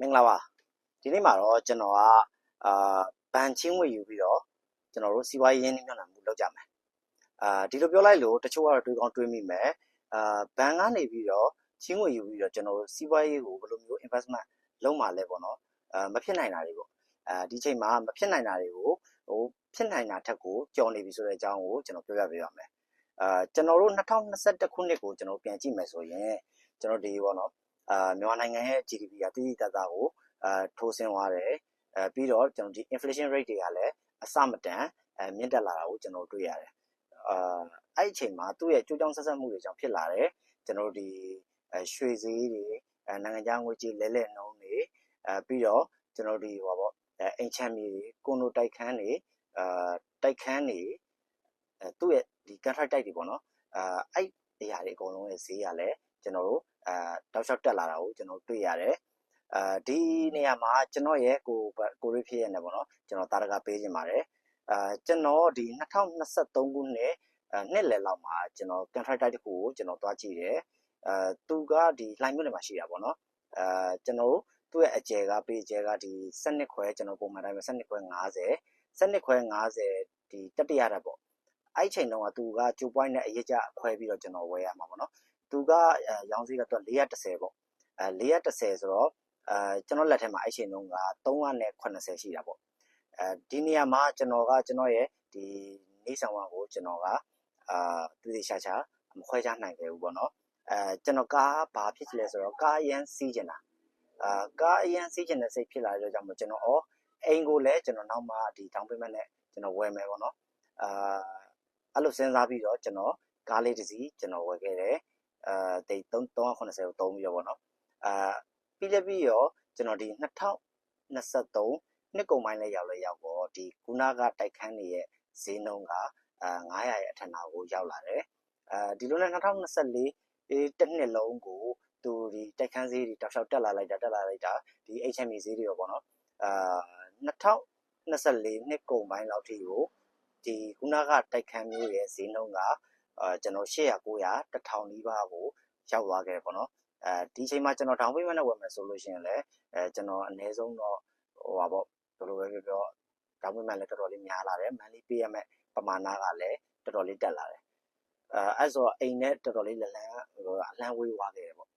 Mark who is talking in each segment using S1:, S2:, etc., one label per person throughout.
S1: မင်္ဂလာပါဒီနေ့မှာတော့ကျွန်တော်ကအာဘန်ချင်းဝေယူပြီးတော့ကျွန်တော်တို့စီးပွားရေးရင်းနှီးမြှုပ်နှံမှုလုပ်ကြမယ်အာဒီလိုပြောလိုက်လို့တချို့ကတော့တွေးကောင်းတွေးမိမယ်အာဘန်ကနေပြီးတော့ချင်းဝေယူပြီးတော့ကျွန်တော်တို့စီးပွားရေးကိုဘယ်လိုမျိုး investment လုပ်မှာလဲပေါ့နော်အာမဖြစ်နိုင်တာတွေပေါ့အာဒီချိန်မှာမဖြစ်နိုင်တာတွေကိုဟိုဖြစ်နိုင်တာထက်ကိုကြော်နေပြီဆိုတဲ့အကြောင်းကိုကျွန်တော်ပြောပြပေးပါမယ်အာကျွန်တော်တို့2021ခုနှစ်ကိုကျွန်တော်ပြန်ကြည့်မယ်ဆိုရင်ကျွန်တော်ဒီပေါ့နော် အာမြန်မာနိုင်ငံရဲ့ GDP ကတိတိတတ်တာကိုအာထိုးဆင်းသွားတယ်အဲပြီးတော့ကျွန်တော်ဒီ inflation rate တွေကလည်းအစမတန်အဲမြင့်တက်လာတာကိုကျွန်တော်တွေ့ရတယ်အာအဲ့ဒီအချိန်မှာသူ့ရဲ့ကြိုးကြောင်းဆက်ဆက်မှုတွေကြောင့်ဖြစ်လာတယ်ကျွန်တော်တို့ဒီအဲရွှေဈေးတွေအဲနိုင်ငံခြားငွေကြေးလဲလှယ်နှုန်းတွေအဲပြီးတော့ကျွန်တော်တို့ဒီဟောပေါ့အဲအိမ်ချမ်းမြေတွေကွန်ဒိုတိုက်ခန်းတွေအာတိုက်ခန်းတွေအဲသူ့ရဲ့ဒီ contract တိုက်တွေပေါ့နော်အာအဲ့အရာတွေအကုန်လုံးရဲ့ဈေးကလည်းကျွန်တော်တို့ အာတောက်လျှောက်တက်လာတာကိုကျွန်တော်တွေ့ရတယ်အာဒီနေရာမှာကျွန်တော်ရဲ့ကိုကိုရိဖြစ်ရနေပေါ့နော်ကျွန်တော်တာရကပေးခြင်းပါတယ်အာကျွန်တော်ဒီ2023ခုနှစ်အာနှစ်လယ်လောက်မှာကျွန်တော် contract တစ်ခုကိုကျွန်တော်တွားကြည့်တယ်အာသူကဒီ line မြို့နယ်မှာရှိတာပေါ့နော်အာကျွန်တော်သူ့ရဲ့အကျယ်ကပေးအကျယ်ကဒီ7ခွဲကျွန်တော်ပုံမှန်တိုင်းပဲ7ခွဲ50 7ခွဲ50ဒီတတိယရက်ပေါ့အဲ့ချိန်တုန်းကသူက2 point နဲ့အရေးကြခွဲပြီးတော့ကျွန်တော်ဝယ်ရမှာပေါ့နော် သူကအဲရောင်းစည်းကတော့430ပေါ့အဲ430ဆိုတော့အဲကျွန်တော်လက်ထဲမှာအဲ့ချိန်တုန်းက380ရှိတာပေါ့အဲဒီနေရာမှာကျွန်တော်ကကျွန်တော်ရဲ့ဒီနေဆောင်ဝါကိုကျွန်တော်ကအာသူစီရှာရှာမခွဲခြားနိုင်ခဲ့ဘူးပေါ့နော်အဲကျွန်တော်ကားဘာဖြစ်လဲဆိုတော့ကားအရန်စီးကျင်တာအာကားအရန်စီးကျင်တဲ့စိတ်ဖြစ်လာတဲ့ကြောင့်မို့ကျွန်တော်ဩအိမ်ကိုလည်းကျွန်တော်နောက်မှဒီ down payment နဲ့ကျွန်တော်ဝယ်မယ်ပေါ့နော်အာအဲ့လိုစဉ်းစားပြီးတော့ကျွန်တော်ကားလေးတစ်စီးကျွန်တော်ဝယ်ခဲ့တယ် အာတိတ်380ကိုသုံးပြီးတော့ဗောနော်အာပြီးလည်းပြီးရောကျွန်တော်ဒီ2023နှစ်ကုန်ပိုင်းလဲရောက်လဲရောက်ပေါ့ဒီကုနာကတိုက်ခန်းနေရဲ့ဈေးနှုန်းကအာ900ရဲ့အထက်နာကိုရောက်လာတယ်အာဒီလိုနဲ့2024အေးတစ်နှစ်လုံးကိုသူဒီတိုက်ခန်းဈေးတွေတောက်လျှောက်တက်လာလိုက်တာတက်လာလိုက်တာဒီ HME ဈေးတွေရောပေါ့နော်အာ2024နှစ်ကုန်ပိုင်းလောက်ထိကိုဒီကုနာကတိုက်ခန်းမျိုးရဲ့ဈေးနှုန်းက အာကျွန်တော်800 900 1000နီးပါးကိုရောက်သွားခဲ့ပေါ့နော်အဲဒီအချိန်မှာကျွန်တော် down payment နဲ့ဝယ်မယ်ဆိုလို့ရှိရင်လည်းအဲကျွန်တော်အနည်းဆုံးတော့ဟိုပါပေါ့ဘယ်လိုပဲပြောပြော down payment လည်းတော်တော်လေးများလာတယ် monthly pay ရမယ်ပမာဏကလည်းတော်တော်လေးတက်လာတယ်အဲအဲ့ဆိုတော့အိမ်နဲ့တော်တော်လေးလလန်းဟိုအလန်းဝေးသွားခဲ့တယ်ပေါ့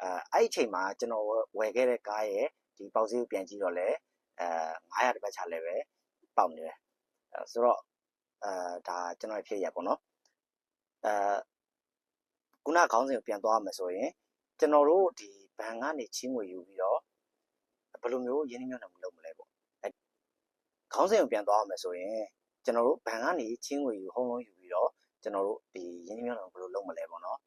S1: အဲအဲ့ဒီအချိန်မှာကျွန်တော်ဝယ်ခဲ့တဲ့ကားရဲ့ဒီပေါက်ဈေးကိုပြန်ကြည့်တော့လည်းအဲ900တပတ်ချလည်းပဲပေါက်နေတယ်အဲဆိုတော့အဲဒါကျွန်တော်ဖြစ်ရပေါ့နော် အဲခုနခေါင်းစဉ်ကိုပြန်သွားမယ်ဆိုရင်ကျွန်တော်တို့ဒီဘဏ်ကနေချင်းငွေယူပြီးတော့ဘယ်လိုမျိုးရင်းနှီးမြှုပ်နှံမှုလုပ်မလဲပေါ့အဲခေါင်းစဉ်ကိုပြန်သွားမယ်ဆိုရင်ကျွန်တော်တို့ဘဏ်ကနေချင်းငွေယူဟုံးလုံးယူပြီးတော့ကျွန်တော်တို့ဒီရင်းနှီးမြှုပ်နှံမှုဘယ်လိုလုပ်မလဲပေါ့နော်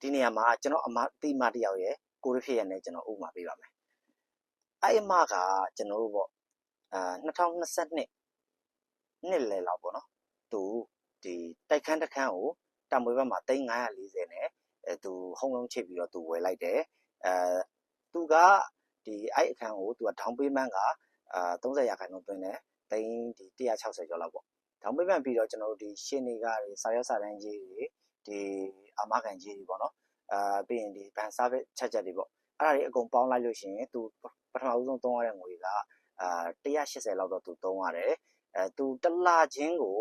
S1: ဒီနေရာမှာကျွန်တော်အမတိမတယောက်ရဲ့ကိုရဖြစ်ရနဲ့ကျွန်တော်ဥပမာပေးပါမယ်အဲ့အမကကျွန်တော်တို့ပေါ့အာ2022နှစ်လယ်လောက်ပေါ့နော်သူ ဒီတိုက်ခန်းတစ်ခန်းကိုတံမွေဘက်မှာ3540နဲ့အဲသူဟုံးလုံးချစ်ပြီးတော့သူဝယ်လိုက်တယ်အဲသူကဒီအဲ့အခန်းကိုသူက down payment ကအာ30ရာခိုင်နှုန်းသွင်းတယ်တိန်းဒီ160ကျော်လောက်ပေါ့ down payment ပြီးတော့ကျွန်တော်တို့ဒီရှင်းနေကတွေစာရွက်စာတမ်းကြီးတွေဒီအာမခံကြီးတွေပေါ့နော်အာပြီးရင်ဒီ ban service ချက်ချက်တွေပေါ့အဲ့ဒါတွေအကုန်ပေါင်းလိုက်လို့ရှိရင်သူပထမဦးဆုံးသုံးရတဲ့ငွေကအာ180လောက်တော့သူသုံးရတယ်အဲသူတစ်လချင်းကို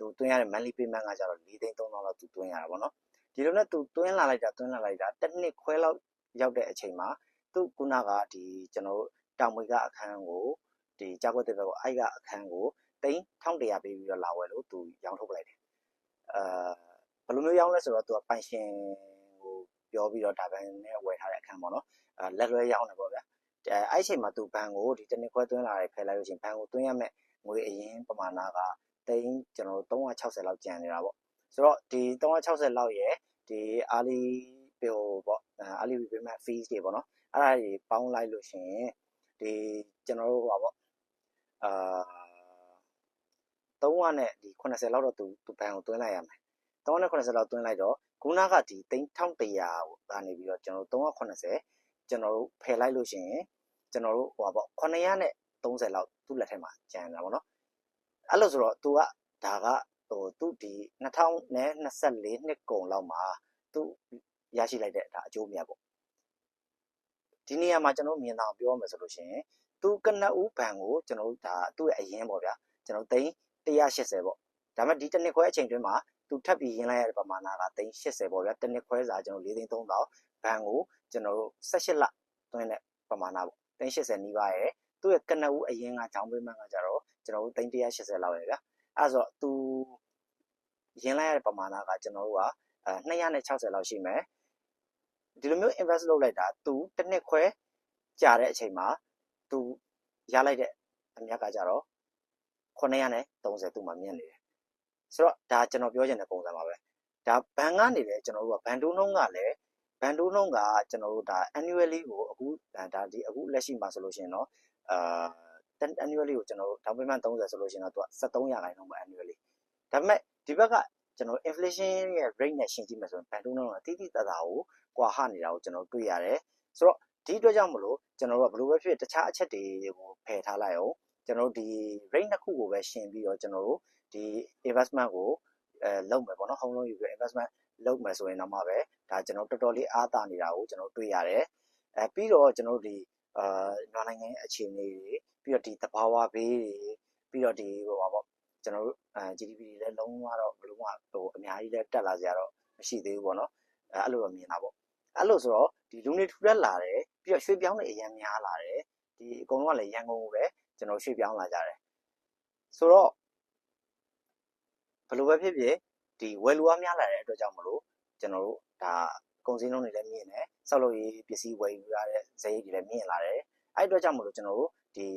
S1: သူသွင်းရတဲ့ monthly payment ကကြတော့4သိန်း3000လောက်သူသွင်းရတာပေါ့နော်ဒီလိုနဲ့သူသွင်းလာလိုက်တာသွင်းလာလိုက်တာတစ်နှစ်ခွဲလောက်ရောက်တဲ့အချိန်မှာသူခုနကဒီကျွန်တော်တို့တောင်မွေကအခန်းကိုဒီကြောက်ွက်တဲ့ဘက်ကိုအဲ့ကအခန်းကိုသိန်း1100ပေးပြီးတော့လာဝယ်လို့သူရောင်းထုတ်ပလိုက်တယ်အဲဘယ်လိုမျိုးရောင်းလဲဆိုတော့သူကပိုင်ရှင်ကိုပြောပြီးတော့ဒါဘန်နဲ့ဝယ်ထားတဲ့အခန်းပေါ့နော်အဲလက်လွဲရောင်းတယ်ပေါ့ဗျာအဲအဲ့အချိန်မှာသူဘန်ကိုဒီတစ်နှစ်ခွဲသွင်းလာတယ်ဖယ်လိုက်လို့ရှိရင်ဘန်ကိုသွင်းရမယ်ငွေအရင်ပမာဏက သိန်းကျွန်တော်တို့360လောက်ကျန်နေတာပေါ့ဆိုတော့ဒီ360လောက်ရဲ့ဒီအာလီဟိုပေါ့အာလီ payment fees တွေပေါ့နော်အဲ့ဒါတွေပေါင်းလိုက်လို့ရှိရင်ဒီကျွန်တော်တို့ဟောပေါ့အာ300နဲ့ဒီ80လောက်တော့သူသူဘဏ်ကိုသွင်းလိုက်ရမယ်300နဲ့80လောက်သွင်းလိုက်တော့ခုနကဒီ3100ကနေပြီးတော့ကျွန်တော်တို့380ကျွန်တော်တို့ဖယ်လိုက်လို့ရှိရင်ကျွန်တော်တို့ဟိုပါပေါ့900နဲ့30လောက်သူ့လက်ထဲမှာကျန်တာပေါ့နော် အဲ့လိုဆိုတော့ तू ကဒါကဟိုသူဒီ2024နှစ်ကုန်လောက်မှာသူရရှိလိုက်တဲ့ဒါအကျိုးမြတ်ပေါ့ဒီနေရာမှာကျွန်တော်မြင်တာပြောမယ်ဆိုလို့ရှိရင်သူကနဦးဘန်ကိုကျွန်တော်တို့ဒါသူ့ရဲ့အရင်ပေါ့ဗျာကျွန်တော်သိန်း180ပေါ့ဒါပေမဲ့ဒီတစ်နှစ်ခွဲအချိန်တွင်းမှာသူထပ်ပြီးရင်းလိုက်ရတဲ့ပမာဏကသိန်း80ပေါ့ဗျာတစ်နှစ်ခွဲစာကျွန်တော်4သိန်း3000ဘန်ကိုကျွန်တော်တို့18လတွင်းတဲ့ပမာဏပေါ့သိန်း80နီးပါးရဲ့သူ့ရဲ့ကနဦးအရင်ကဂျောင်းပေးမှန်းကကြတော့ ကျွန်တော်တို့သိန်း180လောက်ရယ်ဗျာအဲ့ဆိုတော့သူရင်းလိုက်ရတဲ့ပမာဏကကျွန်တော်တို့ကအဲ260လောက်ရှိမယ်ဒီလိုမျိုး invest လုပ်လိုက်တာသူတစ်နှစ်ခွဲကြာတဲ့အချိန်မှာသူရလိုက်တဲ့အမြတ်ကကြတော့930သူ့မှာမြင့်နေတယ်ဆိုတော့ဒါကျွန်တော်ပြောချင်တဲ့ပုံစံပါပဲဒါဘန်ကနေလည်းကျွန်တော်တို့ကဘန်ဒိုးနှုံးကလည်းဘန်ဒိုးနှုံးကကျွန်တော်တို့ဒါ annually ကိုအခုဒါဒီအခုလက်ရှိမှာဆိုလို့ရှိရင်တော့အာ annually ကိုကျွန်တော်တို့ down payment 30ဆိုလို့ရှိရင်တော့သူက73ရာခိုင်နှုန်းပဲ annually ဒါပေမဲ့ဒီဘက်ကကျွန်တော် inflation ရဲ့ rate နဲ့ရှင်းကြည့်မယ်ဆိုရင်ဘန်ဒိုးနှုံးကတိတိတတ်တာကိုကွာဟနေတာကိုကျွန်တော်တွေ့ရတယ်ဆိုတော့ဒီအတွက်ကြောင့်မလို့ကျွန်တော်တို့ကဘယ်လိုပဲဖြစ်တခြားအချက်တွေကိုဖယ်ထားလိုက်အောင်ကျွန်တော်တို့ဒီ rate နှစ်ခုကိုပဲရှင်းပြီးတော့ကျွန်တော်တို့ဒီ investment ကိုအဲလုပ်မယ်ပေါ့နော် home loan ယူပြီး investment လုပ်မယ်ဆိုရင်တော့မှပဲဒါကျွန်တော်တော်တော်လေးအားသာနေတာကိုကျွန်တော်တွေ့ရတယ်အဲပြီးတော့ကျွန်တော်တို့ဒီအာမြန်မာနိုင်ငံရဲ့အခြေအနေတွေ ပြီးတော့ဒီသဘာဝဘေးတွေပြီးတော့ဒီဟိုပါပေါ့ကျွန်တော်တို့အဲ GDP တွေလည်းလုံးဝတော့ဘယ်လိုမှဟိုအများကြီးလည်းတက်လာစရာတော့မရှိသေးဘူးပေါ့နော်အဲအဲ့လိုတော့မြင်တာပေါ့အဲ့လိုဆိုတော့ဒီလူနေထူထပ်လာတယ်ပြီးတော့ရွှေ့ပြောင်းတွေအရင်များလာတယ်ဒီအကုန်လုံးကလည်းရန်ကုန်ကိုပဲကျွန်တော်ရွှေ့ပြောင်းလာကြတယ်ဆိုတော့ဘယ်လိုပဲဖြစ်ဖြစ်ဒီဝယ်လူအားများလာတဲ့အတွက်ကြောင့်မလို့ကျွန်တော်တို့ဒါကုန်စည်နှုန်းတွေလည်းမြင့်တယ်ဆောက်လုပ်ရေးပစ္စည်းဝယ်ယူရတဲ့ဈေးတွေလည်းမြင့်လာတယ်အဲ့အတွက်ကြောင့်မလို့ကျွန်တော်တို့ ဒီ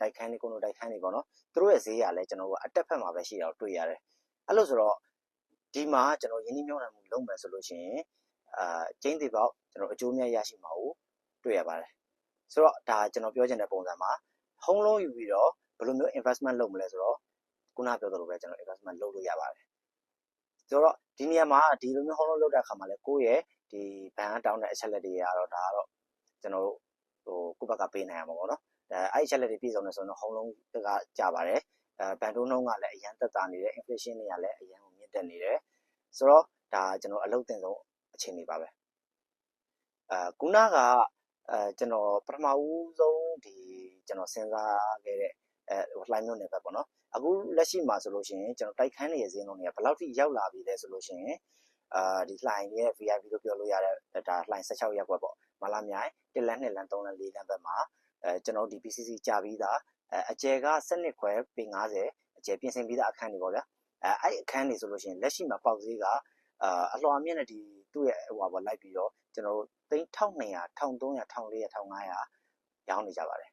S1: တိုက်ခန်းလေးကုန်တို့တိုက်ခန်းလေးပေါ့နော်သူတို့ရဲ့ဈေးကလည်းကျွန်တော်တို့အတက်ဖက်မှာပဲရှိတာကိုတွေ့ရတယ်အဲ့လိုဆိုတော့ဒီမှာကျွန်တော်ယင်းနှိမ့်မြုံနှံမှုလုပ်မယ်ဆိုလို့ရှိရင်အာကျင်းသေးပေါက်ကျွန်တော်အကျိုးများရရှိမှာကိုတွေ့ရပါတယ်ဆိုတော့ဒါကျွန်တော်ပြောချင်တဲ့ပုံစံမှာ home loan ယူပြီးတော့ဘယ်လိုမျိုး investment လုပ်မလဲဆိုတော့ခုနပြောသလိုပဲကျွန်တော် investment လုပ်လို့ရပါတယ်ဆိုတော့ဒီနေရာမှာဒီလိုမျိုး home loan လုပ်တဲ့အခါမှာလည်းကိုယ့်ရဲ့ဒီဘဏ်ကတောင်းတဲ့အချက်လက်တွေကတော့ဒါကတော့ကျွန်တော်တို့ဟိုကိုယ့်ဘက်ကပေးနိုင်ရမှာပေါ့နော် အဲအဲ့အချက်လက်တွေပြည့်စုံနေဆိုတော့ home loan ကကြပါတယ်အဲဘဏ်တုံးနှုန်းကလည်းအရန်သက်သာနေတယ် inflation တွေကလည်းအရန်ကိုမြင့်တက်နေတယ်ဆိုတော့ဒါကျွန်တော်အလုပ်တင်ဆုံးအခြေအနေပါပဲအဲခုနကအဲကျွန်တော်ပထမဦးဆုံးဒီကျွန်တော်စဉ်းစားခဲ့တဲ့အဲလှိုင်းမျိုးနယ်ပဲပေါ့နော်အခုလက်ရှိမှာဆိုလို့ရှိရင်ကျွန်တော်တိုက်ခန်းနေရဈေးနှုန်းတွေကဘယ်လောက်ထိရောက်လာပြီလဲဆိုလို့ရှိရင်အာဒီလှိုင်းရဲ့ VIP လို့ပြောလို့ရတဲ့ဒါလှိုင်း16ရက်ွက်ပေါ့မလာမြိုင်1လမ်း2လမ်း3လမ်း4လမ်းဘက်မှာ အဲကျွန်တော်ဒီ PCC ကြာပြီးသားအဲအကျယ်က7ခွဲပေ90အကျယ်ပြင်ဆင်ပြီးသားအခန်းတွေပေါ့ဗျာအဲအဲ့အခန်းတွေဆိုလို့ရှိရင်လက်ရှိမှာပေါက်ဈေးကအာအလွှာမြင့်တဲ့ဒီသူ့ရဲ့ဟိုပါလိုက်ပြီးတော့ကျွန်တော်တို့3200 1300 1400 1500ရောင်းနေကြပါတယ်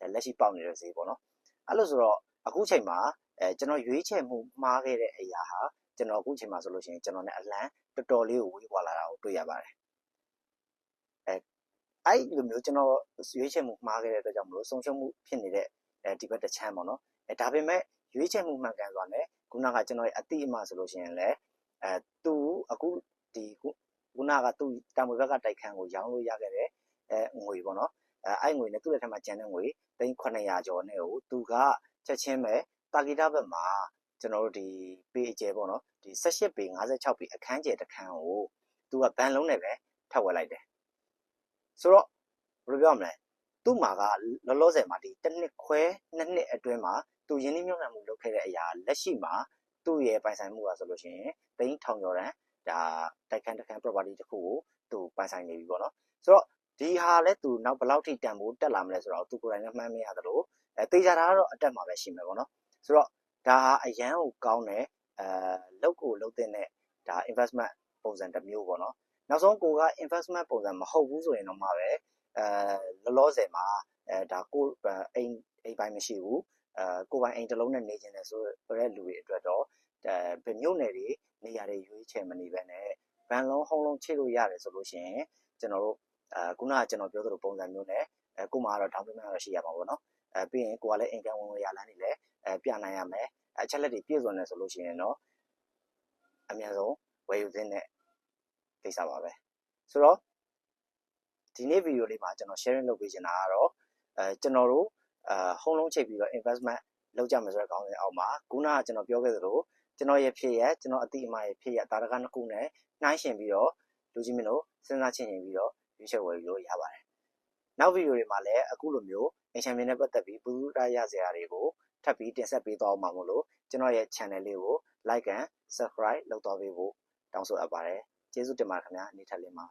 S1: အဲလက်ရှိပေါက်နေတဲ့ဈေးပေါ့နော်အဲ့လိုဆိုတော့အခုချိန်မှာအဲကျွန်တော်ရွေးချယ်မှုမှားခဲ့တဲ့အရာဟာကျွန်တော်အခုချိန်မှာဆိုလို့ရှိရင်ကျွန်တော်နဲ့အလံတော်တော်လေးကိုဝေးကွာလာတာကိုတွေ့ရပါတယ်အဲ အဲ့လိုမျိုးကျွန်တော်ရွေးချယ်မှုမှားခဲ့တဲ့အတွက်ကြောင့်မလို့ဆုံးရှုံးမှုဖြစ်နေတဲ့အဲဒီဘက်တစ်ချမ်းပေါ့နော်အဲဒါပေမဲ့ရွေးချယ်မှုမှန်ကန်စွာနဲ့ခုနကကျွန်တော်ရဲ့အတိအမှဆိုလို့ရှိရင်လည်းအဲသူအခုဒီခုနကသူတာမွေဘက်ကတိုက်ခန်းကိုရောင်းလို့ရခဲ့တဲ့အဲငွေပေါ့နော်အဲအဲ့ငွေနဲ့သူ့လက်ထက်မှာကျန်တဲ့ငွေ3900ကျော်နဲ့ကိုသူကချက်ချင်းပဲတာဂီတာဘက်မှာကျွန်တော်တို့ဒီပေအကျယ်ပေါ့နော်ဒီ18ပေ56ပေအခန်းကျယ်တစ်ခန်းကိုသူကဘန်လုံးနဲ့ပဲထပ်ဝယ်လိုက်တယ် ဆိုတော့ဘယ်လိုပြောမလဲသူ့မှာကလောလောဆယ်မှာဒီတစ်နှစ်ခွဲနှစ်နှစ်အတွင်းမှာသူရင်းနှီးမြှုပ်နှံမှုလုပ်ခဲ့တဲ့အရာလက်ရှိမှာသူ့ရဲ့ပိုင်ဆိုင်မှုကဆိုလို့ရှိရင်သိန်းထောင်ကျော်တန်းဒါတိုက်ခန်းတစ်ခန်း property တစ်ခုကိုသူပိုင်ဆိုင်နေပြီပေါ့နော်ဆိုတော့ဒီဟာလဲသူနောက်ဘယ်လောက်ထိတန်ဖိုးတက်လာမလဲဆိုတော့သူကိုယ်တိုင်လည်းမှန်းမရသလိုအဲတေချာတာကတော့အတက်မှာပဲရှိမယ်ပေါ့နော်ဆိုတော့ဒါဟာအရန်ကိုကောင်းတယ်အဲလောက်ကိုလောက်တဲ့နဲ့ဒါ investment ပုံစံတစ်မျိုးပေါ့နော် နောက်ဆုံးကိုက investment ပုံစံမဟုတ်ဘူးဆိုရင်တော့မှပဲအဲလောလောဆယ်မှာအဲဒါကိုအိမ်အိမ်ပိုင်းမရှိဘူးအဲကိုပိုင်အိမ်တစ်လုံးနဲ့နေခြင်းတယ်ဆိုတဲ့လူတွေအတွက်တော့အဲမြို့နယ်တွေနေရာတွေရွေးချယ်မနေပဲနဲ့ဘန်လုံးဟုံးလုံးချိလို့ရတယ်ဆိုလို့ရှိရင်ကျွန်တော်တို့အဲခုနကကျွန်တော်ပြောသလိုပုံစံမျိုးနဲ့အဲကိုမှကတော့ down payment တော့ရှိရမှာပေါ့နော်အဲပြီးရင်ကိုကလည်း income ဝင်ဝင်ရလန်းနေလဲအဲပြနိုင်ရမယ်အချက်လက်တွေပြည့်စုံနေဆိုလို့ရှိရင်တော့အများဆုံးဝယ်ယူသင့်တဲ့ ကိစ္စပါပဲဆိုတော့ဒီနေ့ဗီဒီယိုလေးမှာကျွန်တော် sharing လုပ်ပေးချင်တာကတော့အဲကျွန်တော်တို့အဲဟုံးလုံးချိန်ပြီးတော့ investment လုပ်ကြမယ်ဆိုတဲ့ခေါင်းစဉ်အောက်မှာခုနကကျွန်တော်ပြောခဲ့သလိုကျွန်တော်ရဲ့ဖြစ်ရကျွန်တော်အတိအမရဲ့ဖြစ်ရတာရကနှစ်ခုနဲ့နှိုင်းယှဉ်ပြီးတော့လူကြီးမင်းတို့စဉ်းစားချင်ရင်ပြီးတော့ရွေးချယ်ဝယ်ယူလို့ရပါတယ်နောက်ဗီဒီယိုတွေမှာလည်းအခုလိုမျိုးအင်ရှင်မင်းနဲ့ပတ်သက်ပြီးဘူးရရစရာတွေကိုထပ်ပြီးတင်ဆက်ပေးသွားမှာမို့လို့ကျွန်တော်ရဲ့ channel လေးကို like and subscribe လုပ်သွားပေးဖို့တောင်းဆိုအပ်ပါတယ် ကျေးဇူးတင်ပါတယ်ခင်ဗျာနေထိုင်လေးမှာ